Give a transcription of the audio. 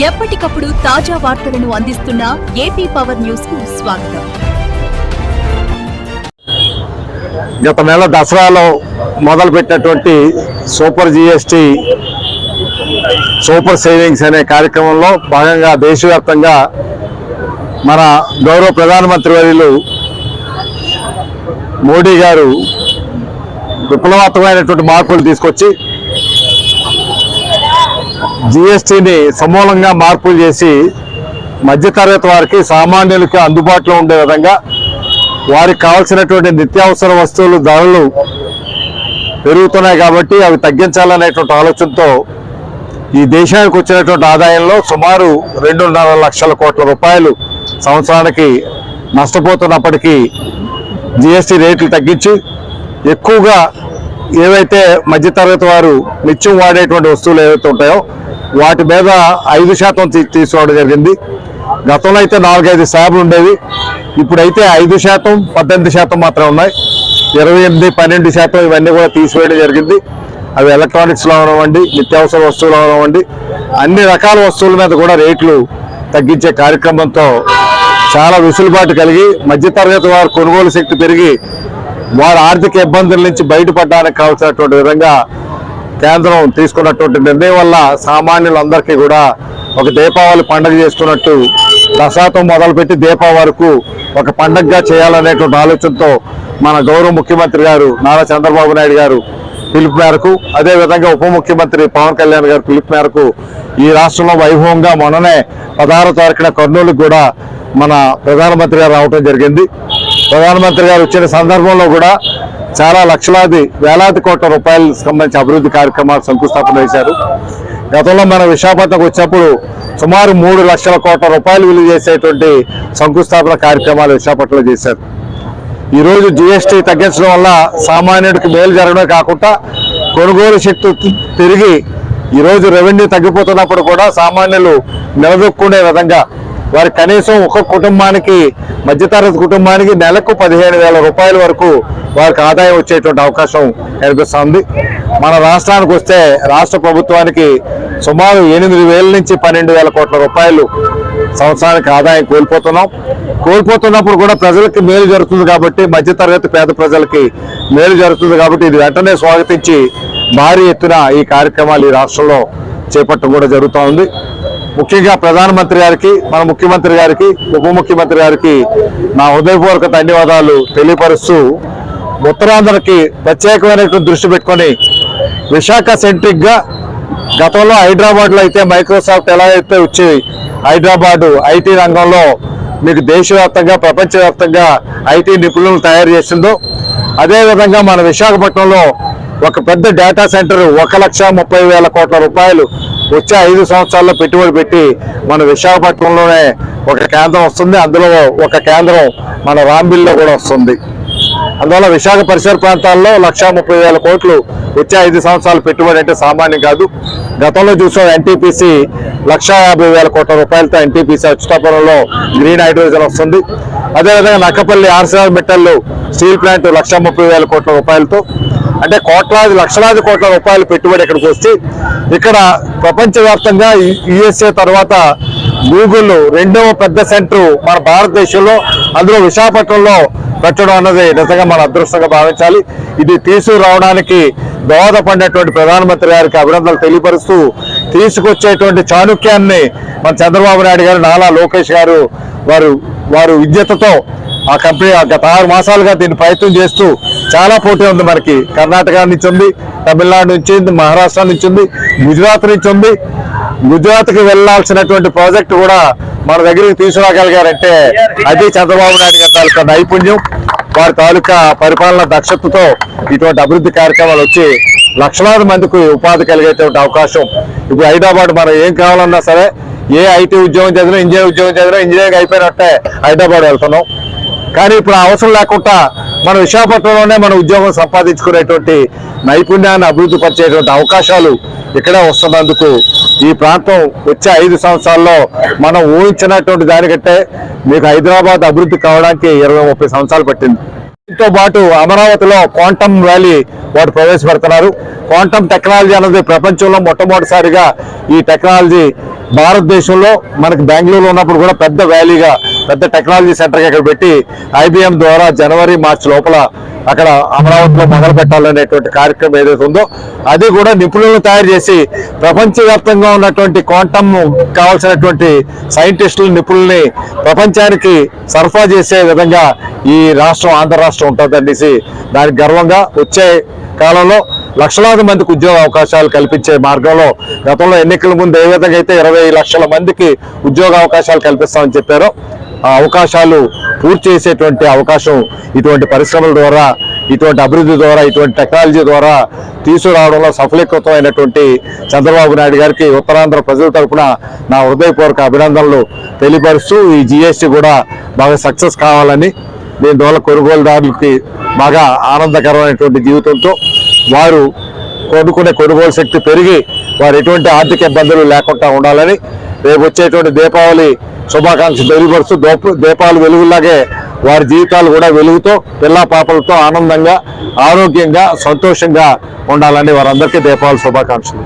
ఎప్పటికప్పుడు తాజా వార్తలను అందిస్తున్న ఏపీ పవర్ న్యూస్కు స్వాగతం. గత నెల దసరాలో మొదలుపెట్టినటువంటి సూపర్ జిఎస్టి సూపర్ సేవింగ్స్ అనే కార్యక్రమంలో భాగంగా దేశవ్యాప్తంగా మన గౌరవ ప్రధానమంత్రి వర్యులు మోడీ గారు విప్లవాత్మకమైనటువంటి మార్పులు తీసుకొచ్చి జిఎస్టిని సమూలంగా మార్పులు చేసి మధ్యతరగతి వారికి సామాన్యులకి అందుబాటులో ఉండే విధంగా వారికి కావాల్సినటువంటి నిత్యావసర వస్తువులు ధరలు పెరుగుతున్నాయి కాబట్టి అవి తగ్గించాలనేటువంటి ఆలోచనతో ఈ దేశానికి వచ్చినటువంటి ఆదాయంలో సుమారు రెండున్నర లక్షల కోట్ల రూపాయలు సంవత్సరానికి నష్టపోతున్నప్పటికీ జిఎస్టీ రేట్లు తగ్గించి ఎక్కువగా ఏవైతే మధ్యతరగతి వారు నిత్యం వాడేటువంటి వస్తువులు ఏవైతే ఉంటాయో వాటి మీద ఐదు శాతం తీ- తీసుకోవడం జరిగింది. గతంలో అయితే నాలుగైదు శాబులు ఉండేవి. ఇప్పుడైతే ఐదు శాతం పద్దెనిమిది శాతం మాత్రమే ఉన్నాయి. ఇరవై ఎనిమిది పన్నెండు శాతం ఇవన్నీ కూడా తీసివేయడం జరిగింది. అవి ఎలక్ట్రానిక్స్లో అవనివ్వండి నిత్యావసర వస్తువులు అవనివ్వండి అన్ని రకాల వస్తువుల మీద కూడా రేట్లు తగ్గించే కార్యక్రమంతో చాలా వెసులుబాటు కలిగి మధ్యతరగతి వారు కొనుగోలు శక్తి పెరిగి వారి ఆర్థిక ఇబ్బందుల నుంచి బయటపడడానికి కావాల్సినటువంటి విధంగా కేంద్రం తీసుకున్నటువంటి నిర్ణయం వల్ల సామాన్యులందరికీ కూడా ఒక దీపావళి పండుగ చేసుకున్నట్టు దశాతం మొదలుపెట్టి దీపావళి వరకు ఒక పండగగా చేయాలనేటువంటి ఆలోచనతో మన గౌరవ ముఖ్యమంత్రి గారు నారా చంద్రబాబు నాయుడు గారు పిలుపు మేరకు అదేవిధంగా ఉప ముఖ్యమంత్రి పవన్ కళ్యాణ్ గారు పిలుపు మేరకు ఈ రాష్ట్రంలో వైభవంగా మొన్ననే పదహారో తారీఖున కర్నూలుకు కూడా మన ప్రధానమంత్రి గారు రావటం జరిగింది. ప్రధానమంత్రి గారు వచ్చిన సందర్భంలో కూడా చాలా లక్షలాది వేలాది కోట్ల రూపాయలకు సంబంధించి అభివృద్ధి కార్యక్రమాలు శంకుస్థాపన చేశారు. గతంలో మన విశాఖపట్నంకు వచ్చినప్పుడు సుమారు మూడు లక్షల కోట్ల రూపాయలు విలువ చేసేటువంటి శంకుస్థాపన కార్యక్రమాలు విశాఖపట్నంలో చేశారు. ఈరోజు జిఎస్టీ తగ్గించడం వల్ల సామాన్యుడికి మేలు జరగడమే కాకుండా కొనుగోలు శక్తి పెరిగి ఈరోజు రెవెన్యూ తగ్గిపోతున్నప్పుడు కూడా సామాన్యులు నిలదొక్కునే విధంగా వారి కనీసం ఒక కుటుంబానికి మధ్యతరగతి కుటుంబానికి నెలకు పదిహేను వేల రూపాయల వరకు వారికి ఆదాయం వచ్చేటువంటి అవకాశం కనిపిస్తుంది. మన రాష్ట్రానికి వస్తే రాష్ట్ర ప్రభుత్వానికి సుమారు ఎనిమిది వేల నుంచి పన్నెండు వేల కోట్ల రూపాయలు సంవత్సరానికి ఆదాయం కోల్పోతున్నాం. కోల్పోతున్నప్పుడు కూడా ప్రజలకి మేలు జరుగుతుంది కాబట్టి మధ్యతరగతి పేద ప్రజలకి మేలు జరుగుతుంది కాబట్టి ఇది వెంటనే స్వాగతించి భారీ ఎత్తున ఈ కార్యక్రమాలు ఈ రాష్ట్రంలో చేపట్టడం కూడా జరుగుతూ ఉంది ముఖ్యంగా ప్రధానమంత్రి గారికి మన ముఖ్యమంత్రి గారికి ఉప ముఖ్యమంత్రి గారికి నా హృదయపూర్వక ధన్యవాదాలు తెలియపరుస్తూ ఉత్తరాంధ్రకి ప్రత్యేకమైనటువంటి దృష్టి పెట్టుకొని విశాఖ సెంట్రిక్గా గతంలో హైదరాబాద్లో అయితే మైక్రోసాఫ్ట్ ఎలా అయితే వచ్చి హైదరాబాద్ ఐటీ రంగంలో మీకు దేశవ్యాప్తంగా ప్రపంచవ్యాప్తంగా ఐటీ నిపుణులను తయారు చేసిందో అదేవిధంగా మన విశాఖపట్నంలో ఒక పెద్ద డేటా సెంటర్ ఒక లక్ష ముప్పై వేల కోట్ల రూపాయలు వచ్చే ఐదు సంవత్సరాల్లో పెట్టుబడి పెట్టి మన విశాఖపట్నంలోనే ఒక కేంద్రం వస్తుంది. అందులో ఒక కేంద్రం మన రాంబిల్లో కూడా వస్తుంది. అందువల్ల విశాఖ పరిసర ప్రాంతాల్లో లక్షా ముప్పై వేల కోట్లు వచ్చే ఐదు సంవత్సరాలు పెట్టుబడి అంటే సామాన్యం కాదు. గతంలో చూసాం ఎన్టీపీసీ లక్షా యాభై వేల కోట్ల రూపాయలతో ఎన్టీపీసీ అచ్యుతాపురంలో గ్రీన్ హైడ్రోజన్ వస్తుంది. అదేవిధంగా Nakkapalli RCR metal steel plant లక్షా ముప్పై వేల కోట్ల రూపాయలతో అంటే కోట్లాది లక్షలాది కోట్ల రూపాయలు పెట్టుబడి ఇక్కడికి వస్తే ఇక్కడ ప్రపంచవ్యాప్తంగా యుఎస్ఏ తర్వాత గూగుల్ రెండవ పెద్ద సెంటర్ మన భారతదేశంలో అందులో విశాఖపట్నంలో పెట్టడం అన్నది నిజంగా మన అదృష్టంగా భావించాలి. ఇది తీసుకురావడానికి దోహదపడినటువంటి ప్రధానమంత్రి గారికి అభినందనలు తెలియపరుస్తూ తీసుకొచ్చేటువంటి చాణుక్యాన్ని మన చంద్రబాబు నాయుడు గారు నాలా లోకేష్ గారు వారు వారు విద్యతతో ఆ కంపెనీ గత ఆరు మాసాలుగా దీన్ని ప్రయత్నం చేస్తూ చాలా పోటీ ఉంది మనకి. కర్ణాటక నుంచి ఉంది తమిళనాడు నుంచి ఉంది మహారాష్ట్ర నుంచి ఉంది గుజరాత్ నుంచి ఉంది. గుజరాత్కి వెళ్ళాల్సినటువంటి ప్రాజెక్ట్ కూడా మన దగ్గరికి తీసుకురాగలిగారంటే అది చంద్రబాబు నాయుడు గారి తాలూకా నైపుణ్యం. వారి తాలూకా పరిపాలన దక్షతతో ఇటువంటి అభివృద్ధి కార్యక్రమాలు వచ్చి లక్షలాది మందికి ఉపాధి కలిగేటువంటి అవకాశం. ఇప్పుడు హైదరాబాద్ మనం ఏం కావాలన్నా సరే ఏ ఐటీ ఉద్యోగం చదివినా ఇంజనీరింగ్ ఉద్యోగం చదివినా ఇంజనీరింగ్ అయిపోయినట్టే హైదరాబాద్ వెళ్తున్నాం. కానీ ఇప్పుడు అవసరం లేకుండా మన విశాఖపట్నంలోనే మన ఉద్యోగం సంపాదించుకునేటువంటి నైపుణ్యాన్ని అభివృద్ధి పరిచేటువంటి అవకాశాలు ఇక్కడే వస్తున్నందుకు ఈ ప్రాంతం వచ్చే ఐదు సంవత్సరాల్లో మనం ఊహించినటువంటి దానికంటే మీకు హైదరాబాద్ అభివృద్ధి కావడానికి ఇరవై ముప్పై సంవత్సరాలు పట్టింది. దీంతో పాటు అమరావతిలో క్వాంటమ్ వ్యాలీ వారు ప్రవేశపెడుతున్నారు. క్వాంటమ్ టెక్నాలజీ అన్నది ప్రపంచంలో మొట్టమొదటిసారిగా ఈ టెక్నాలజీ భారతదేశంలో మనకి బెంగళూరు ఉన్నప్పుడు కూడా పెద్ద వ్యాలీగా పెద్ద టెక్నాలజీ సెంటర్గా ఇక్కడ పెట్టి ఐబిఎం ద్వారా జనవరి మార్చి లోపల అక్కడ అమరావతిలో మొదలు పెట్టాలనేటువంటి కార్యక్రమం ఏదైతే ఉందో అది కూడా నిపుణులను తయారు చేసి ప్రపంచవ్యాప్తంగా ఉన్నటువంటి క్వాంటమ్ కావాల్సినటువంటి సైంటిస్టులు నిపుణుల్ని ప్రపంచానికి సరఫరా చేసే విధంగా ఈ రాష్ట్రం ఆంధ్ర రాష్ట్రం ఉంటుంది అనేసి దానికి గర్వంగా వచ్చే కాలంలో లక్షలాది మందికి ఉద్యోగ అవకాశాలు కల్పించే మార్గంలో గతంలో ఎన్నికల ముందు ఏ విధంగా అయితే ఇరవై లక్షల మందికి ఉద్యోగ అవకాశాలు కల్పిస్తామని చెప్పారో ఆ అవకాశాలు పూర్తి చేసేటువంటి అవకాశం ఇటువంటి పరిశ్రమల ద్వారా ఇటువంటి అభివృద్ధి ద్వారా ఇటువంటి టెక్నాలజీ ద్వారా తీసుకురావడంలో సఫలీకృతమైనటువంటి చంద్రబాబు నాయుడు గారికి ఉత్తరాంధ్ర ప్రజల తరపున నా హృదయపూర్వక అభినందనలు తెలియపరుస్తూ ఈ జిఎస్టీ కూడా బాగా సక్సెస్ కావాలని దీని కొనుగోలుదారులకి బాగా ఆనందకరమైనటువంటి జీవితంతో వారు కొనుక్కునే కొనుగోలు శక్తి పెరిగి వారు ఎటువంటి ఆర్థిక ఇబ్బందులు లేకుండా ఉండాలని రేపు వచ్చేటువంటి దీపావళి శుభాకాంక్షలు తెలియపరుస్తూ దోప- దీపాలు వెలుగులాగే వారి జీవితాలు కూడా వెలుగుతో పిల్ల పాపలతో ఆనందంగా ఆరోగ్యంగా సంతోషంగా ఉండాలని వారందరికీ దీపావళి శుభాకాంక్షలు.